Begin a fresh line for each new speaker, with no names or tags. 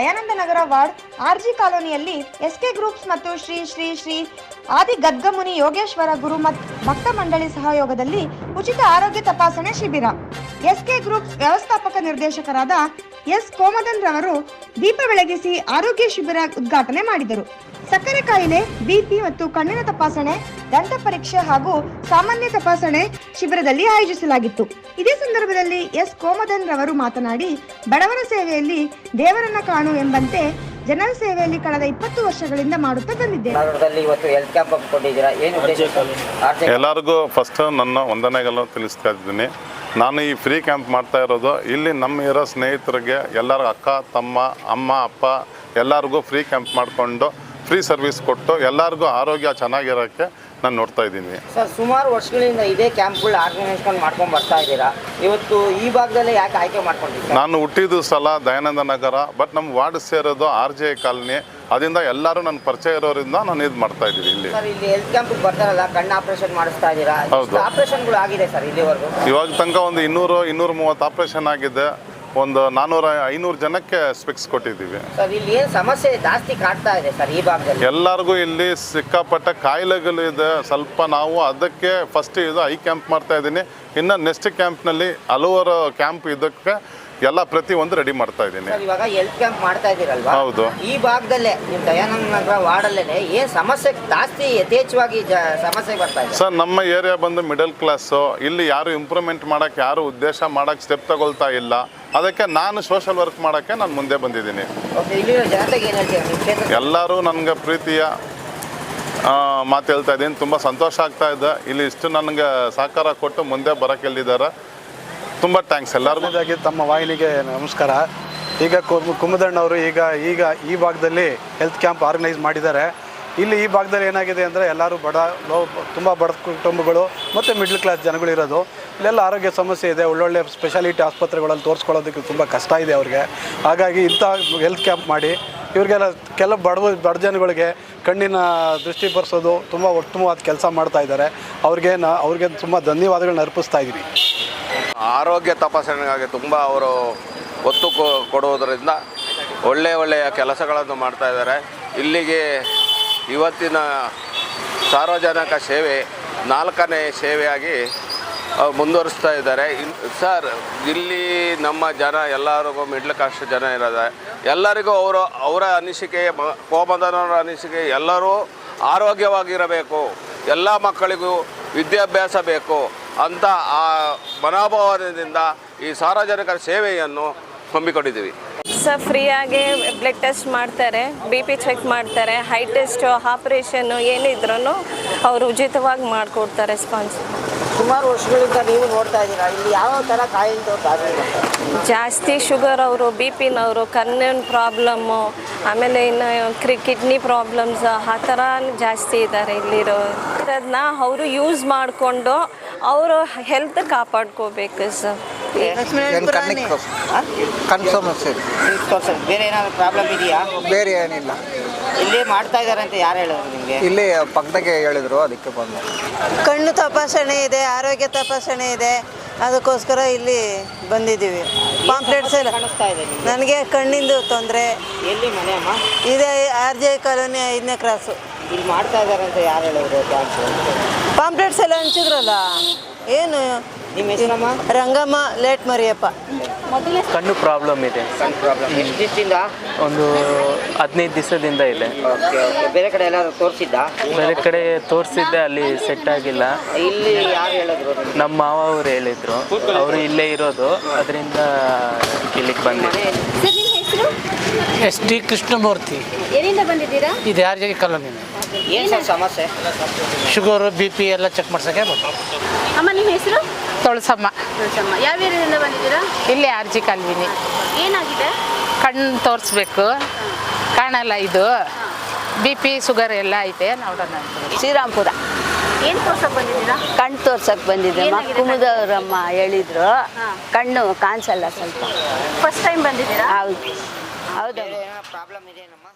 Dayananda Nagar ward RG ಕಾಲೋನಿಯಲ್ಲಿ SK groups ಮತ್ತು ಶ್ರೀ ಶ್ರೀ ಶ್ರೀ ಆದಿ ಗದ್ಗಮುನಿ ಯೋಗೇಶ್ವರ ಮತ್ತು ಭಕ್ತ ಮಂಡಳಿ ಸಹಯೋಗದಲ್ಲಿ ಉಚಿತ ಆರೋಗ್ಯ ತಪಾಸಣೆ ಶಿಬಿರ. ಎಸ್ಕೆ ಗ್ರೂಪ್ಸ್ ವ್ಯವಸ್ಥಾಪಕ ನಿರ್ದೇಶಕರಾದ ಎಸ್ ಕೋಮದನ್ ರವರು ದೀಪ ಬೆಳಗಿಸಿ ಆರೋಗ್ಯ ಶಿಬಿರ ಉದ್ಘಾಟನೆ ಮಾಡಿದರು. ಸಕ್ಕರೆ ಕಾಯಿಲೆ ಬಿಪಿ ಮತ್ತು ಕಣ್ಣಿನ ತಪಾಸಣೆ ದಂತ ಪರೀಕ್ಷೆ ಹಾಗೂ ಸಾಮಾನ್ಯ ತಪಾಸಣೆ ಶಿಬಿರದಲ್ಲಿ ಆಯೋಜಿಸಲಾಗಿತ್ತು. ಇದೇ ಸಂದರ್ಭದಲ್ಲಿ ಎಸ್. ಕೋಮದನ್ ರವರು ಮಾತನಾಡಿ ಬಡವರ ಸೇವೆಯಲ್ಲಿ ದೇವರನ್ನ ಕಾಣು ಎಂಬಂತೆ ಜನರ ಸೇವೆಯಲ್ಲಿ ಕಳೆದ ಇಪ್ಪತ್ತು ವರ್ಷಗಳಿಂದ ಮಾಡುತ್ತಾ ಬಂದಿದ್ದೇನೆ
ನಗರದಲ್ಲಿ ಇವತ್ತು ಹೆಲ್ತ್ ಕ್ಯಾಂಪ್ ಹಮ್ಮಿಕೊಂಡಿದ್ದೀರಾ ಏನು ಉದ್ದೇಶ?
ಎಲ್ಲರಿಗೂ ಫಸ್ಟ್ ನನ್ನ ವಂದನೆಗಳು ತಿಳಿಸ್ತಾ ಇದ್ದೀನಿ. ನಾನು ಈ ಫ್ರೀ ಕ್ಯಾಂಪ್ ಮಾಡ್ತಾ ಇರೋದು ಇಲ್ಲಿ ನಮ್ಮ ಇರೋ ಸ್ನೇಹಿತರಿಗೆ ಎಲ್ಲರ ಅಕ್ಕ ತಮ್ಮ ಅಮ್ಮ ಅಪ್ಪ ಎಲ್ಲರಿಗೂ ಫ್ರೀ ಕ್ಯಾಂಪ್ ಮಾಡಿಕೊಂಡು ಫ್ರೀ ಸರ್ವಿಸ್ ಕೊಟ್ಟು ಎಲ್ಲರಿಗೂ ಆರೋಗ್ಯ ಚೆನ್ನಾಗಿರೋಕ್ಕೆ ನಾನು ನೋಡ್ತಾ ಇದ್ದೀನಿ.
ಸರ್ ಸುಮಾರು ವರ್ಷಗಳಿಂದ ಇದೇ ಕ್ಯಾಂಪ್ಗಳು ಆರ್ಗನೈಸ್ಕೊಂಡು ಮಾಡ್ಕೊಂಡು ಬರ್ತಾ ಇದ್ದೀರಾ? ಇವತ್ತು ಈ ಭಾಗದಲ್ಲೇ ಯಾಕೆ ಆಯ್ಕೆ ಮಾಡ್ಕೊಂಡಿದ್ದೀರಾ?
ನಾನು ಹುಟ್ಟಿದ ಸಲ ದಯಾನಂದ ನಗರ ಬಟ್ ನಮ್ಮ ವಾರ್ಡ್ ಸೇರೋದು ಆರ್ ಜೆ ಕಾಲನಿ. ಅದರಿಂದ ಎಲ್ಲರೂ ನನ್ನ ಪರಿಚಯ ಇರೋರಿಂದ ನಾನು ಇದು ಮಾಡ್ತಾ ಇದ್ದೀನಿ ಇಲ್ಲಿ.
ಸರ್ ಇಲ್ಲಿ ಹೆಲ್ತ್ ಕ್ಯಾಂಪ್ ಬರ್ತಾರಲ್ಲ ಕಣ್ಣು ಆಪರೇಷನ್ ಮಾಡಿಸ್ತಾ ಇದ್ದೀರಾ?
ಹೌದು.
ಆಪರೇಷನ್ಗಳು ಆಗಿದೆ ಸರ್ ಇಲ್ಲಿವರೆಗೂ.
ಇವಾಗ ತನಕ ಒಂದು ಇನ್ನೂರು ಇನ್ನೂರ ಮೂವತ್ತು ಆಪ್ರೇಷನ್ ಆಗಿದೆ. ಒಂದು ನಾನ್ನೂರ ಐನೂರು ಜನಕ್ಕೆ ಸ್ಪೆಕ್ಸ್ ಕೊಟ್ಟಿದ್ದೀವಿ.
ಸರ್ ಇಲ್ಲಿ ಏನು ಸಮಸ್ಯೆ ಜಾಸ್ತಿ ಕಾಡ್ತಾ ಇದೆ ಸರ್ ಈ ಭಾಗದಲ್ಲಿ?
ಎಲ್ಲರಿಗೂ ಇಲ್ಲಿ ಸಿಕ್ಕಾಪಟ್ಟ ಕಾಯಿಲೆಗಳು ಇದೆ. ಸ್ವಲ್ಪ ನಾವು ಅದಕ್ಕೆ ಫಸ್ಟ್ ಇದು ಐ ಕ್ಯಾಂಪ್ ಮಾಡ್ತಾ ಇದ್ದೀನಿ. ಇನ್ನು ನೆಕ್ಸ್ಟ್ ಕ್ಯಾಂಪ್ನಲ್ಲಿ ಹಲವಾರು ಕ್ಯಾಂಪ್ ಇದಕ್ಕೆ ಎಲ್ಲ ಪ್ರತಿ ಒಂದು ರೆಡಿ ಮಾಡ್ತಾ ಇದ್ದೀನಿ.
ಸರ್ ಇವಾಗ ಹೆಲ್ತ್ ಕ್ಯಾಂಪ್ ಮಾಡ್ತಾ ಇದ್ದೀರಲ್ವಾ?
ಹೌದು.
ಈ ಭಾಗದಲ್ಲೇ ನಿಮ್ಮ ದಯಾನಂದ ವಾರ್ಡಲ್ಲೇ ಏನು ಸಮಸ್ಯೆ ಜಾಸ್ತಿ ಯಥೇಚ್ಛವಾಗಿ ಸಮಸ್ಯೆ ಬರ್ತಾ ಇದೆ?
ಸರ್ ನಮ್ಮ ಏರಿಯಾ ಬಂದು ಮಿಡಲ್ ಕ್ಲಾಸು ಇಲ್ಲಿ ಯಾರು ಇಂಪ್ರೂವ್ಮೆಂಟ್ ಮಾಡೋಕ್ಕೆ ಯಾರು ಉದ್ದೇಶ ಮಾಡೋಕ್ಕೆ ಸ್ಟೆಪ್ ತಗೊಳ್ತಾ ಇಲ್ಲ. ಅದಕ್ಕೆ ನಾನು ಸೋಷಲ್ ವರ್ಕ್ ಮಾಡಕ್ಕೆ ನಾನು ಮುಂದೆ ಬಂದಿದ್ದೀನಿ. ಎಲ್ಲರೂ ನನಗೆ ಪ್ರೀತಿಯ ಮಾತು ಹೇಳ್ತಾ ಇದ್ದೀನಿ. ತುಂಬ ಸಂತೋಷ ಆಗ್ತಾ ಇದೆ. ಇಲ್ಲಿ ಇಷ್ಟು ನನಗೆ ಸಹಕಾರ ಕೊಟ್ಟು ಮುಂದೆ ಬರಕ್ಕೆ ಎಲ್ಲಿದ್ದಾರೆ? ತುಂಬ ಥ್ಯಾಂಕ್ಸ್ ಎಲ್ಲರಿಗೂ.
ತಮ್ಮ ವಾಹಿನಿಗೆ ನಮಸ್ಕಾರ. ಈಗ ಕುಮದಣ್ಣ ಅವರು ಈಗ ಈಗ ಈ ಭಾಗದಲ್ಲಿ ಹೆಲ್ತ್ ಕ್ಯಾಂಪ್ ಆರ್ಗನೈಸ್ ಮಾಡಿದ್ದಾರೆ. ಇಲ್ಲಿ ಈ ಭಾಗದಲ್ಲಿ ಏನಾಗಿದೆ ಅಂದರೆ ಎಲ್ಲರೂ ಬಡ, ಲೋ, ತುಂಬ ಬಡ ಕುಟುಂಬಗಳು ಮತ್ತು ಮಿಡ್ಲ್ ಕ್ಲಾಸ್ ಜನಗಳು ಇರೋದು. ಇಲ್ಲೆಲ್ಲ ಆರೋಗ್ಯ ಸಮಸ್ಯೆ ಇದೆ, ಒಳ್ಳೊಳ್ಳೆ ಸ್ಪೆಷಾಲಿಟಿ ಆಸ್ಪತ್ರೆಗಳಲ್ಲಿ ತೋರಿಸ್ಕೊಳ್ಳೋದಕ್ಕೆ ತುಂಬ ಕಷ್ಟ ಇದೆ ಅವ್ರಿಗೆ. ಹಾಗಾಗಿ ಇಂಥ ಹೆಲ್ತ್ ಕ್ಯಾಂಪ್ ಮಾಡಿ, ಇವ್ರಿಗೆಲ್ಲ ಕೆಲ ಬಡವ ಬಡ ಜನಗಳಿಗೆ ಕಣ್ಣಿನ ದೃಷ್ಟಿ ಬರ್ಸೋದು ತುಂಬ ಉತ್ತಮವಾದ ಕೆಲಸ ಮಾಡ್ತಾ ಇದ್ದಾರೆ. ಅವ್ರಿಗೆ ನಾ, ಅವ್ರಿಗೆ ತುಂಬ ಧನ್ಯವಾದಗಳನ್ನ ಅರ್ಪಿಸ್ತಾ ಇದ್ದೀನಿ.
ಆರೋಗ್ಯ ತಪಾಸಣೆಗಾಗಿ ತುಂಬ ಅವರು ಒತ್ತು ಕೊಡುವುದರಿಂದ ಒಳ್ಳೆಯ ಒಳ್ಳೆಯ ಕೆಲಸಗಳನ್ನು ಮಾಡ್ತಾ ಇದ್ದಾರೆ. ಇಲ್ಲಿಗೆ ಇವತ್ತಿನ ಸಾರ್ವಜನಿಕ ಸೇವೆ ನಾಲ್ಕನೇ ಸೇವೆಯಾಗಿ ಮುಂದುವರಿಸ್ತಾ ಇದ್ದಾರೆ. ಸರ್, ಇಲ್ಲಿ ನಮ್ಮ ಜನ ಎಲ್ಲರಿಗೂ ಮಿಡ್ಲ್ ಕಾಸ್ಟ್ ಜನ ಇರೋದೆ. ಎಲ್ಲರಿಗೂ ಅವರು ಅವರ ಅನಿಸಿಕೆ, ಮ- ಕೋಮದನವರ ಅನಿಸಿಕೆ ಎಲ್ಲರೂ ಆರೋಗ್ಯವಾಗಿರಬೇಕು. ಎಲ್ಲ ಮಕ್ಕಳಿಗೂ ವಿದ್ಯಾಭ್ಯಾಸ ಬೇಕು. ಅಂತ ಆ ಮನೋಭಾವದಿಂದ ಈ ಸಾರ್ವಜನಿಕರ ಸೇವೆಯನ್ನು ಹಮ್ಮಿಕೊಂಡಿದ್ದೀವಿ
ಸರ್ ಫ್ರೀಯಾಗಿ ಬ್ಲಡ್ ಟೆಸ್ಟ್ ಮಾಡ್ತಾರೆ ಬಿ ಪಿ ಚೆಕ್ ಮಾಡ್ತಾರೆ ಹೈ ಟೆಸ್ಟ್ ಆಪ್ರೇಷನ್ನು ಏನಿದ್ರೂ ಅವರು ಉಚಿತವಾಗಿ ಮಾಡಿಕೊಡ್ತಾರೆ ರೆಸ್ಪಾನ್ಸ್
ಸುಮಾರು ವರ್ಷಗಳಿಂದ ನೀವು ನೋಡ್ತಾ ಇದ್ದೀರಾ? ಇಲ್ಲಿ ಯಾವ ಥರ ಕಾಯಿಲೆ
ಜಾಸ್ತಿ ಶುಗರ್ ಅವರು ಬಿ ಪಿನವರು ಕಣ್ಣಿನ ಪ್ರಾಬ್ಲಮ್ಮು ಆಮೇಲೆ ಇನ್ನು ಕ್ರಿ ಕಿಡ್ನಿ ಪ್ರಾಬ್ಲಮ್ಸ್ ಆ ಥರ ಜಾಸ್ತಿ ಇದ್ದಾರೆ ಇಲ್ಲಿರೋ ಅದನ್ನ ಅವರು ಯೂಸ್ ಮಾಡಿಕೊಂಡು ಅವರು ಹೆಲ್ತ್ ಕಾಪಾಡ್ಕೋಬೇಕು ಸರ್
ಕಣ್ಣು ಸಮಸ್ಯೆ
ತೋರ್ಸೋದು ಬೇರೆ ಏನಾದ್ರು ಪ್ರಾಬ್ಲಮ್ ಇದೆಯಾ?
ಬೇರೆ ಏನಿಲ್ಲ.
ಇಲ್ಲೇ ಮಾಡ್ತಾ ಇದ್ದಾರೆ ಅಂತ ಯಾರು ಹೇಳಿದ್ರು ನಿಮಗೆ?
ಇಲ್ಲಿ ಪಕ್ಕದಾಗೆ ಹೇಳಿದ್ರು ಅದಕ್ಕೆ ಬಂದು.
ಕಣ್ಣು ತಪಾಸಣೆ ಇದೆ ಆರೋಗ್ಯ ತಪಾಸಣೆ ಇದೆ. ಅದಕ್ಕೋಸ್ಕರ ಇಲ್ಲಿ ಬಂದಿದ್ದೀವಿ. ಪಾಂಪ್ಲೆಟ್ಸ್ ಎಲ್ಲ
ಕಾಣಿಸ್ತಾ ಇದೆ ನಿಮ್ಗೆ?
ನನಗೆ ಕಣ್ಣಿಂದು ತೊಂದರೆ.
ಎಲ್ಲಿ ಮನೆ ಅಮ್ಮ?
ಇದೆ ಆರ್ ಜೆ ಕಾಲೋನಿ ಐದನೇ ಕ್ರಾಸು.
ಇಲ್ಲಿ ಮಾಡ್ತಾ ಇದ್ದಾರೆ ಅಂತ ಯಾರು ಹೇಳಿದ್ರು ಕ್ಯಾಂಪ್
ಪಾಂಪ್ಲೆಟ್ಸ್ ಎಲ್ಲ ಹಂಚಿದ್ರಲ್ಲ? ಏನು?
ನಿಮ್ಮ ಹೆಸರಮ್ಮ?
ರಂಗಮ್ಮ ಲೇಟ್ ಮರಿಯಪ್ಪ.
ಕಣ್ಣು ಪ್ರಾಬ್ಲಮ್ ಇದೆ.
ಸಣ್ಣ ಪ್ರಾಬ್ಲಮ್ ಎಷ್ಟು ದಿವಸದಿಂದ?
ಒಂದು ಹದಿನೈದು ದಿವಸದಿಂದ ಇದೆ.
Okay okay. ಬೇರೆ ಕಡೆ ಎಲ್ಲಾದರೂ ತೋರಿಸಿದ್ದ?
ಬೇರೆ ಕಡೆ ತೋರಿಸಿದ್ದೆ ಅಲ್ಲಿ ಸೆಟ್ ಆಗಿಲ್ಲ.
ಇಲ್ಲಿ ಯಾರು ಹೇಳಿದ್ರು? ನಿಮ್ಗೆ?
ನಮ್ಮ ಮಾವ ಅವ್ರು ಹೇಳಿದ್ರು. ಅವರು ಇಲ್ಲೇ ಇರೋದು. ಅದರಿಂದ ಇಲ್ಲಿಗೆ ಬಂದಿದೆ
ಸರ್ ನಿಮ್ಮ ಹೆಸರು?
S T Krishnamurthy.
ಎಲ್ಲಿಂದ ಬಂದಿದ್ದೀರಾ?
ಇದು ಯಾರ ಜೊತೆ ಕಾಲೋನಿ
ಏನು ಸರ್ ಸಮಸ್ಯೆ?
ಶುಗರು ಬಿ ಪಿ ಎಲ್ಲ ಚೆಕ್ ಮಾಡ್ಸೋಕೆ ಬಂದು
ಅಮ್ಮ ನಿಮ್ಮ ಹೆಸರು?
ತೊಳಸಮ್ಮ.
ತುಳಸಮ್ಮ. ಯಾವ ಏರಿಯಾದಿಂದ ಬಂದಿದ್ದೀರಾ?
ಇಲ್ಲಿ ಆರ್ ಜಿ ಕಾಲೋನಿ
ಏನಾಗಿದೆ?
ಕಣ್ಣು ತೋರಿಸ್ಬೇಕು. ಕಾಣಲ್ಲ ಇದು. ಬಿ ಪಿ ಶುಗರ್ ಎಲ್ಲ ಐತೆ ನೋಡೋಣ ಅಂತ.
ಶ್ರೀರಾಮ್ಪುರ.
ಏನು ತೋರ್ಸಕ್ ಬಂದಿದ್ದೀರಾ?
ಕಣ್ಣು ತೋರ್ಸಕ್ಕೆ ಬಂದಿದ್ದೆ.
ಏನಾಗಿದೆ
ಕುಮುದವರಮ್ಮ ಹೇಳಿದ್ರು. ಕಣ್ಣು ಕಾಣಿಸಲ್ಲ ಸ್ವಲ್ಪ.
ಫಸ್ಟ್ ಟೈಮ್ ಬಂದಿದ್ದೀರಾ?
ಹೌದು. ಹೌದು.
ಪ್ರಾಬ್ಲಮ್ ಏನೋ ಪ್ರಾಬ್ಲಮ್ ಇದೆಯೇನಮ್ಮ?